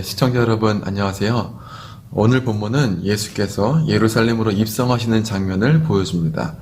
네, 시청자 여러분 안녕하세요. 오늘 본문은 예수께서 예루살렘으로 입성하시는 장면을 보여줍니다.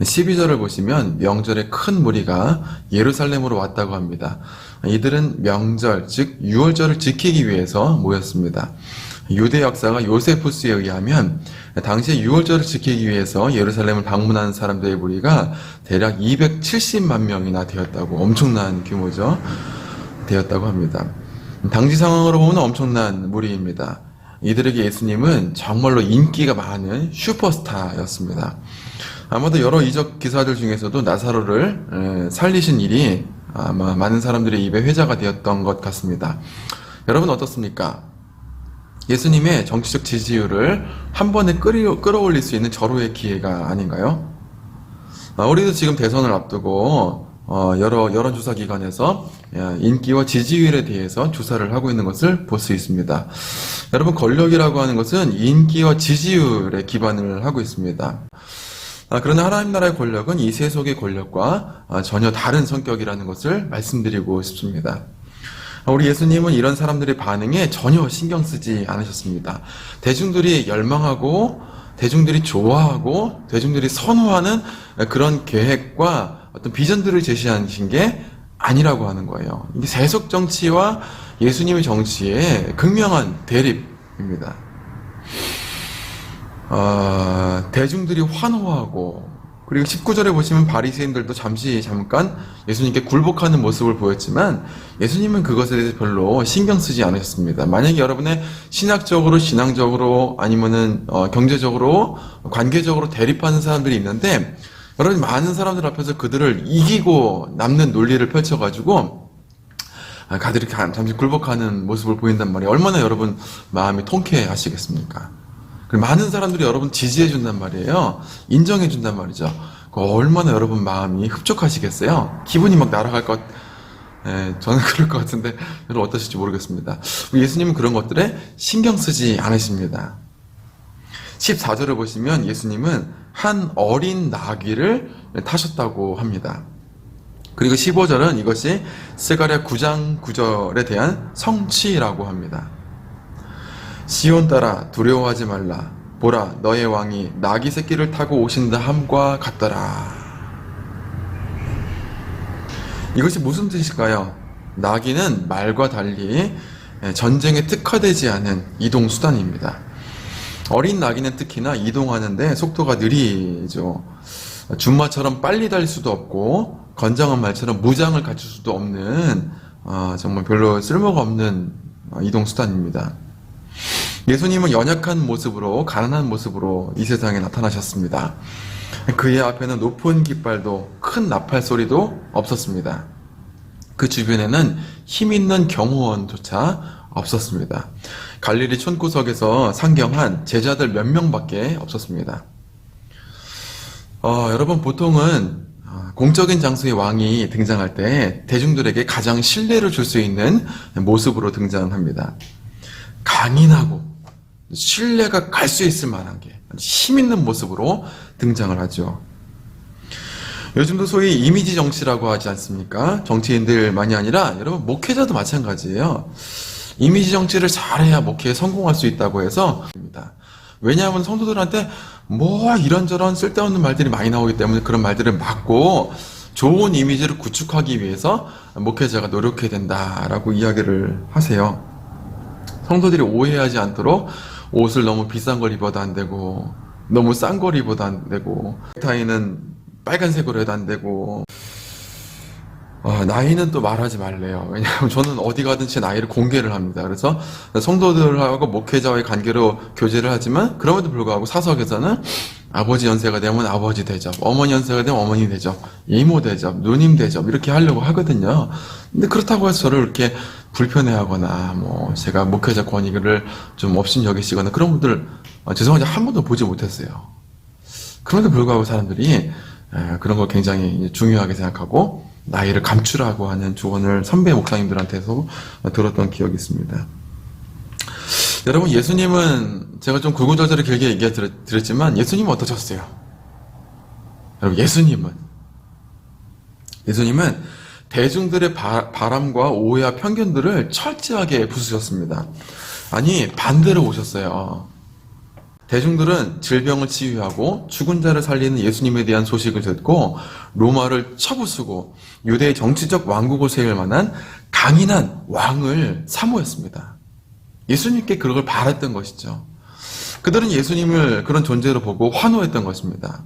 12절을 보시면 명절에 큰 무리가 예루살렘으로 왔다고 합니다. 이들은 명절, 즉 유월절을 지키기 위해서 모였습니다. 유대 역사가 요세푸스에 의하면 당시에 유월절을 지키기 위해서 예루살렘을 방문하는 사람들의 무리가 대략 270만 명이나 되었다고 엄청난 규모죠. 되었다고 합니다. 당시 상황으로 보면 엄청난 무리입니다. 이들에게 예수님은 정말로 인기가 많은 슈퍼스타였습니다. 아마도 여러 이적 기사들 중에서도 나사로를 에, 살리신 일이 아마 많은 사람들의 입에 회자가 되었던 것 같습니다. 여러분 어떻습니까? 예수님의 정치적 지지율을 한 번에 끌어, 끌어올릴 수 있는 절호의 기회가 아닌가요? 아, 우리도 지금 대선을 앞두고 어, 여러 여론조사 기관에서 야, 인기와 지지율에 대해서 조사를 하고 있는 것을 볼 수 있습니다. 여러분 권력이라고 하는 것은 인기와 지지율에 기반을 하고 있습니다. 아, 그러나 하나님 나라의 권력은 이 세속의 권력과 아, 전혀 다른 성격이라는 것을 말씀드리고 싶습니다. 아, 우리 예수님은 이런 사람들의 반응에 전혀 신경 쓰지 않으셨습니다. 대중들이 열망하고 대중들이 좋아하고 대중들이 선호하는 그런 계획과 어떤 비전들을 제시하신 게 아니라고 하는 거예요. 이게 세속 정치와 예수님의 정치의 극명한 대립입니다. 어, 대중들이 환호하고 그리고 19절에 보시면 바리새인들도 잠시 잠깐 예수님께 굴복하는 모습을 보였지만 예수님은 그것에 대해서 별로 신경 쓰지 않으셨습니다. 만약에 여러분의 신학적으로 신앙적으로 아니면은 어, 경제적으로 관계적으로 대립하는 사람들이 있는데 여러분 많은 사람들 앞에서 그들을 이기고 남는 논리를 펼쳐가지고 아, 가들이 잠시 굴복하는 모습을 보인단 말이에요. 얼마나 여러분 마음이 통쾌하시겠습니까? 많은 사람들이 여러분 지지해 준단 말이에요. 인정해 준단 말이죠. 그 얼마나 여러분 마음이 흡족하시겠어요? 기분이 막 날아갈 것, 예, 저는 그럴 것 같은데, 여러분 어떠실지 모르겠습니다. 예수님은 그런 것들에 신경 쓰지 않으십니다. 14절을 보시면 예수님은 한 어린 나귀를 타셨다고 합니다. 그리고 15절은 이것이 스가랴 9장 9절에 대한 성취라고 합니다. 시온 따라 두려워하지 말라. 보라, 너의 왕이 나귀 새끼를 타고 오신다 함과 같더라. 이것이 무슨 뜻일까요? 나귀는 말과 달리 전쟁에 특화되지 않은 이동 수단입니다. 어린 나귀는 특히나 이동하는데 속도가 느리죠. 준마처럼 빨리 달릴 수도 없고 건장한 말처럼 무장을 갖출 수도 없는 어, 정말 별로 쓸모가 없는 이동 수단입니다. 예수님은 연약한 모습으로 가난한 모습으로 이 세상에 나타나셨습니다. 그의 앞에는 높은 깃발도 큰 나팔 소리도 없었습니다. 그 주변에는 힘 있는 경호원조차 없었습니다. 갈릴리 촌구석에서 상경한 제자들 몇 명밖에 없었습니다. 어, 여러분 보통은 어, 공적인 장소의 왕이 등장할 때 대중들에게 가장 신뢰를 줄 수 있는 모습으로 등장합니다. 강인하고 신뢰가 갈 수 있을 만한 게 힘 있는 모습으로 등장을 하죠. 요즘도 소위 이미지 정치라고 하지 않습니까? 정치인들만이 아니라 여러분 목회자도 마찬가지예요. 이미지 정치를 잘해야 목회에 성공할 수 있다고 해서 왜냐하면 성도들한테 뭐 이런저런 쓸데없는 말들이 많이 나오기 때문에 그런 말들을 막고 좋은 이미지를 구축하기 위해서 목회자가 노력해야 된다라고 이야기를 하세요. 성도들이 오해하지 않도록 옷을 너무 비싼 걸 입어도 안 되고 너무 싼 걸 입어도 안 되고 넥타이는 빨간색으로 해도 안 되고 어, 나이는 또 말하지 말래요. 왜냐하면 저는 어디 가든 제 나이를 공개를 합니다. 그래서 성도들하고 목회자와의 관계로 교제를 하지만 그럼에도 불구하고 사석에서는 아버지 연세가 되면 아버지 대접, 어머니 연세가 되면 어머니 대접, 이모 대접, 누님 대접 이렇게 하려고 하거든요. 근데 그렇다고 해서 저를 이렇게 불편해하거나 뭐 제가 목회자 권위를 좀 없인 여기시거나 그런 분들 어, 죄송하지 한 번도 보지 못했어요. 그럼에도 불구하고 사람들이 에, 그런 걸 굉장히 중요하게 생각하고 나이를 감추라고 하는 조언을 선배 목사님들한테서 들었던 기억이 있습니다. 여러분 예수님은 제가 좀 구구절절히 길게 얘기 드렸지만 예수님은 어떠셨어요? 여러분 예수님은 예수님은 대중들의 바, 바람과 오해와 편견들을 철저하게 부수셨습니다. 아니, 반대로 오셨어요. 대중들은 질병을 치유하고 죽은 자를 살리는 예수님에 대한 소식을 듣고 로마를 쳐부수고 유대의 정치적 왕국을 세울 만한 강인한 왕을 사모했습니다. 예수님께 그걸 바랬던 것이죠. 그들은 예수님을 그런 존재로 보고 환호했던 것입니다.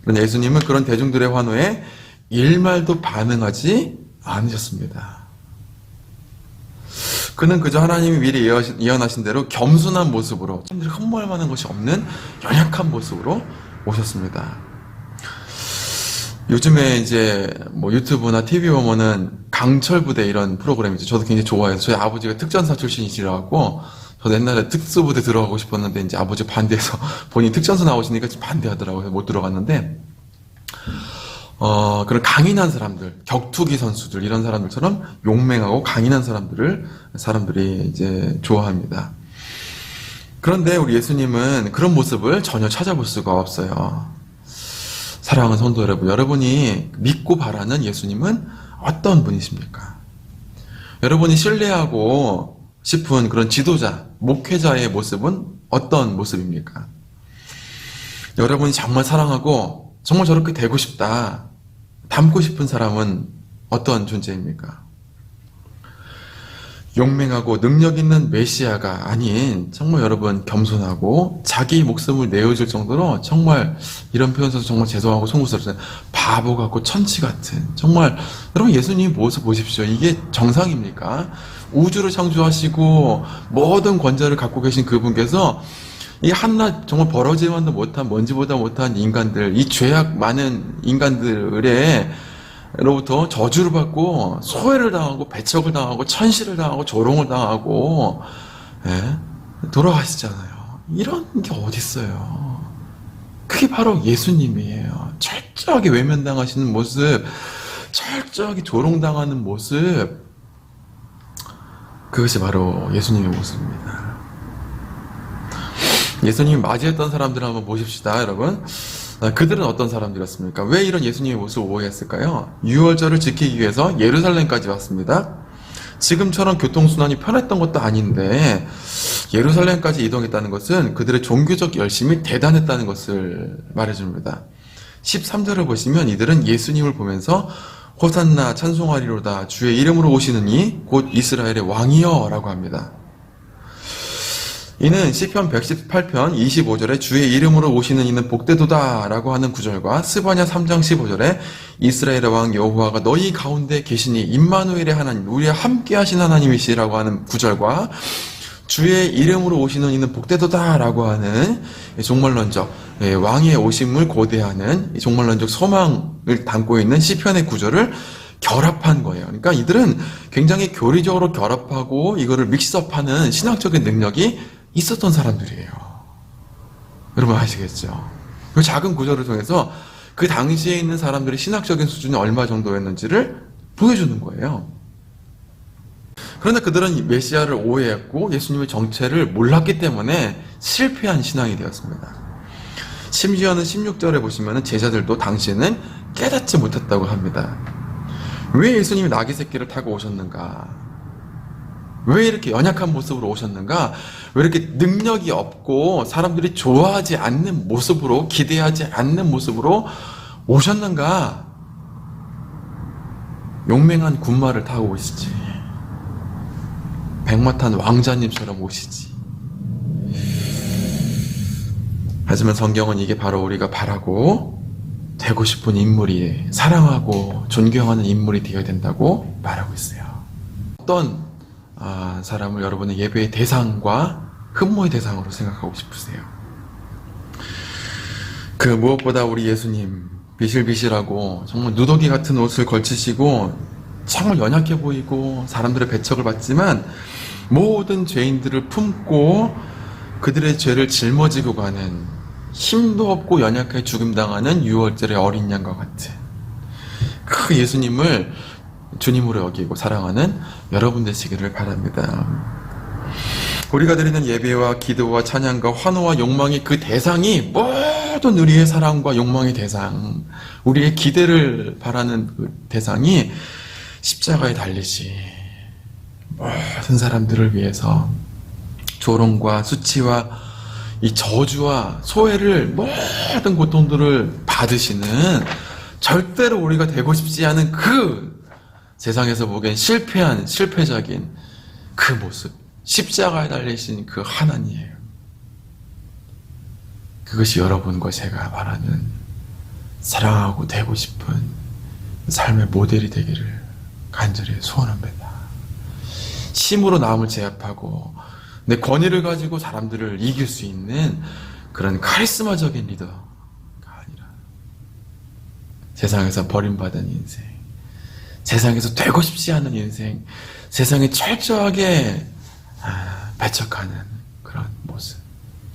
그런데 예수님은 그런 대중들의 환호에 일말도 반응하지 않으셨습니다. 그는 그저 하나님이 미리 예언하신- 대로 겸손한 모습으로 사람들이 흠모할 만한 것이 없는 연약한 모습으로 오셨습니다. 요즘에 이제 뭐 유튜브나 TV 보면은 강철 부대 이런 프로그램이죠. 저도 굉장히 좋아해서 저희 아버지가 특전사 출신이시라 갖고 저도 옛날에 특수부대 들어가고 싶었는데 이제 아버지 반대해서 본인 특전사 나오시니까 반대하더라고요. 못 들어갔는데 어, 그런 강인한 사람들, 격투기 선수들, 이런 사람들처럼 용맹하고 강인한 사람들을, 사람들이 이제 좋아합니다. 그런데 우리 예수님은 그런 모습을 전혀 찾아볼 수가 없어요. 사랑하는 성도 여러분, 여러분이 믿고 바라는 예수님은 어떤 분이십니까? 여러분이 신뢰하고 싶은 그런 지도자, 목회자의 모습은 어떤 모습입니까? 여러분이 정말 사랑하고 정말 저렇게 되고 싶다. 닮고 싶은 사람은 어떤 존재입니까? 용맹하고 능력 있는 메시아가 아닌 정말 여러분 겸손하고 자기 목숨을 내어줄 정도로 정말 이런 표현 써서 정말 죄송하고 송구스럽잖아요. 바보 같고 천치 같은 정말 여러분 예수님 모습 보십시오. 이게 정상입니까? 우주를 창조하시고 모든 권자를 갖고 계신 그분께서 이 한낱 정말 벌어지만도 못한 먼지보다 못한 인간들, 이 죄악 많은 인간들의 로부터 저주를 받고 소외를 당하고 배척을 당하고 천시를 당하고 조롱을 당하고 예? 돌아가시잖아요. 이런 게 어디 있어요? 그게 바로 예수님이에요. 철저하게 외면당하시는 모습, 철저하게 조롱당하는 모습, 그것이 바로 예수님의 모습입니다. 예수님이 맞이했던 사람들을 한번 보십시다, 여러분. 아, 그들은 어떤 사람들이었습니까? 왜 이런 예수님의 모습을 오해했을까요? 유월절을 지키기 위해서 예루살렘까지 왔습니다. 지금처럼 교통순환이 편했던 것도 아닌데, 예루살렘까지 이동했다는 것은 그들의 종교적 열심이 대단했다는 것을 말해줍니다. 13절을 보시면 이들은 예수님을 보면서 호산나 찬송하리로다 주의 이름으로 오시는 이 곧 이스라엘의 왕이여 라고 합니다. 이는 시편 118편 25절에 주의 이름으로 오시는 이는 복되도다 라고 하는 구절과 스바냐 3장 15절에 이스라엘의 왕 여호와가 너희 가운데 계시니 임마누엘의 하나님 우리와 함께 하신 하나님이시라고 하는 구절과 주의 이름으로 오시는 이는 복되도다 라고 하는 종말론적 예, 왕의 오심을 고대하는 종말론적 소망을 담고 있는 시편의 구절을 결합한 거예요. 그러니까 이들은 굉장히 교리적으로 결합하고 이거를 믹스업하는 신학적인 능력이 있었던 사람들이에요. 여러분 아시겠죠? 그 작은 구절을 통해서 그 당시에 있는 사람들의 신학적인 수준이 얼마 정도였는지를 보여주는 거예요. 그러나 그들은 메시아를 오해했고 예수님의 정체를 몰랐기 때문에 실패한 신앙이 되었습니다. 심지어는 16절에 보시면 제자들도 당시에는 깨닫지 못했다고 합니다. 왜 예수님이 나귀 새끼를 타고 오셨는가? 왜 이렇게 연약한 모습으로 오셨는가? 왜 이렇게 능력이 없고 사람들이 좋아하지 않는 모습으로 기대하지 않는 모습으로 오셨는가? 용맹한 군마를 타고 오시지. 백마탄 왕자님처럼 오시지. 하지만 성경은 이게 바로 우리가 바라고 되고 싶은 인물이 사랑하고 존경하는 인물이 되어야 된다고 말하고 있어요. 어떤 아, 사람을 여러분의 예배의 대상과 흠모의 대상으로 생각하고 싶으세요? 그 무엇보다 우리 예수님 비실비실하고 정말 누더기 같은 옷을 걸치시고 정말 연약해 보이고 사람들의 배척을 받지만 모든 죄인들을 품고 그들의 죄를 짊어지고 가는 힘도 없고 연약하게 죽임당하는 유월절의 어린 양과 같은 그 예수님을 주님으로 여기고 사랑하는 여러분 되시기를 바랍니다. 우리가 드리는 예배와 기도와 찬양과 환호와 욕망이 그 대상이 모든 우리의 사랑과 욕망의 대상, 우리의 기대를 바라는 그 대상이 십자가에 달리시 모든 사람들을 위해서 조롱과 수치와 이 저주와 소외를 모든 고통들을 받으시는 절대로 우리가 되고 싶지 않은 그 세상에서 보기엔 실패한 실패적인 그 모습 십자가에 달리신 그 하나님이에요. 그것이 여러분과 제가 말하는 사랑하고 되고 싶은 삶의 모델이 되기를 간절히 소원합니다. 힘으로 남을 제압하고 내 권위를 가지고 사람들을 이길 수 있는 그런 카리스마적인 리더가 아니라 세상에서 버림받은 인생, 세상에서 되고 싶지 않은 인생, 세상에 철저하게 아, 배척하는 그런 모습.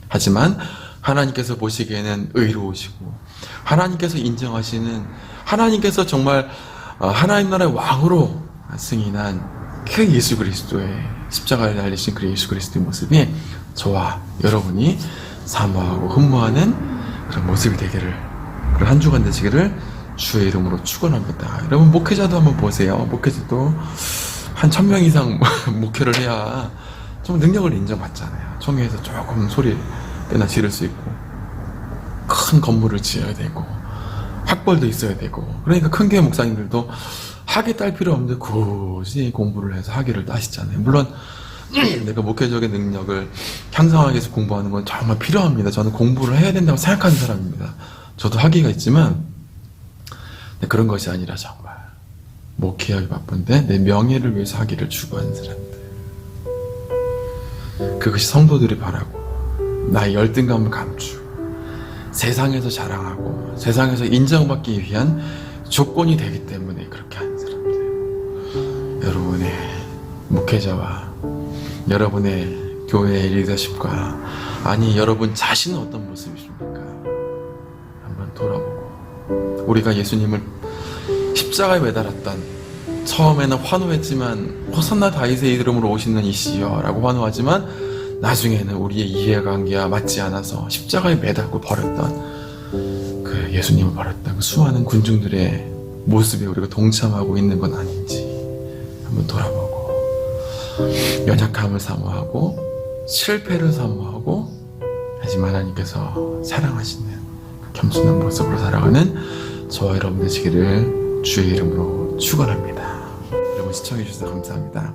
하지만 하나님께서 보시기에는 의로우시고 하나님께서 인정하시는 하나님께서 정말 어, 하나님 나라의 왕으로 승인한 그 예수 그리스도의 십자가에 달리신 그 예수 그리스도의 모습이 저와 여러분이 사모하고 흠모하는 그런 모습이 되기를 그런 한 주간 되시기를 주의 이름으로 축원합니다. 여러분 목회자도 한번 보세요. 목회자도 한 천 명 이상 목회를 해야 좀 능력을 인정받잖아요. 총회에서 조금 소리 꽤나 지를 수 있고 큰 건물을 지어야 되고 학벌도 있어야 되고 그러니까 큰 교회 목사님들도 학위 딸 필요 없는데 굳이 공부를 해서 학위를 따시잖아요. 물론 내가 목회적인 능력을 향상하기 위해서 공부하는 건 정말 필요합니다. 저는 공부를 해야 된다고 생각하는 사람입니다. 저도 학위가 있지만 그런 것이 아니라 정말 목회하기 바쁜데 내 명예를 위해서 학위를 추구하는 사람들 그것이 성도들이 바라고 나의 열등감을 감추고 세상에서 자랑하고 세상에서 인정받기 위한 조건이 되기 때문에 그렇게 하는 사람들 여러분의 목회자와 여러분의 교회의 리더십과 아니 여러분 자신은 어떤 모습이십니까? 우리가 예수님을 십자가에 매달았던 처음에는 환호했지만 호산나 다윗의 이름으로 오시는 이시여라고 환호하지만 나중에는 우리의 이해관계와 맞지 않아서 십자가에 매달고 버렸던 그 예수님을 버렸던 그 수많은 군중들의 모습에 우리가 동참하고 있는 건 아닌지 한번 돌아보고 연약함을 사모하고 실패를 사모하고 하지만 하나님께서 사랑하시는 그 겸손한 모습으로 살아가는 저와 여러분 되시기를 주의 이름으로 축원합니다. 여러분 시청해 주셔서 감사합니다.